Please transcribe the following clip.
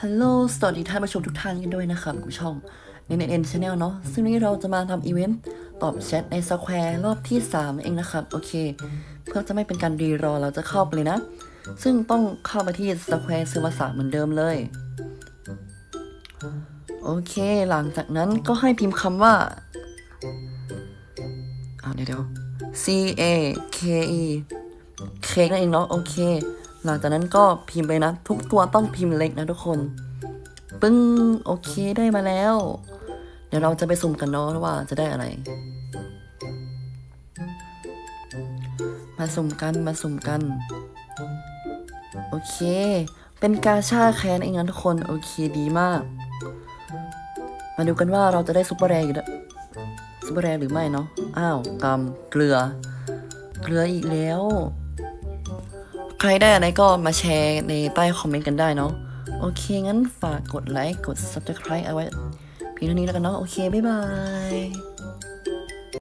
ฮัลโหล สวัสดีท่านผู้ชมทุกท่านกันด้วยนะครับกูช่อง n n n Channel เนาะ ซึ่งวันนี้เราจะมาทำอีเวนต์ตอบแชทในสแควร์รอบที่ 3 เองนะครับ โอเค เพื่อจะไม่เป็นการรีรอเราจะเข้าไปเลยนะ ซึ่งต้องเข้ามาที่สแควร์ซื้อมาสาเหมือนเดิมเลย โอเค หลังจากนั้นก็ให้พิมพ์คำว่าอ่าเดี๋ยวเดี๋ยว C A K E เค้กนั่นเองเนาะ โอเค หลังจากนั้นก็พิมพ์ไปนะ ทุกตัวต้องพิมพ์เล็กนะทุกคน ปึ้งโอเคได้มาแล้ว เดี๋ยวเราจะไปสุ่มกันเนาะว่าจะได้อะไร มาสุ่มกันมาสุ่มกัน โอเค เป็นกาชาแคนเองนะทุกคนโอเคดีมาก มาดูกันว่าเราจะได้ซุปเปอร์แรร์อยู่ด้วยซุปเปอร์แรร์หรือไม่เนาะอ้าวกำเกลือ เกลืออีกแล้ว ใครได้อะไรก็มาแชร์ในใต้คอมเมนต์กันได้เนาะโอเค งั้นฝากกดไลค์ กด subscribe เอาไว้เพียงเท่านี้แล้วกันเนาะโอเค บ๊ายบาย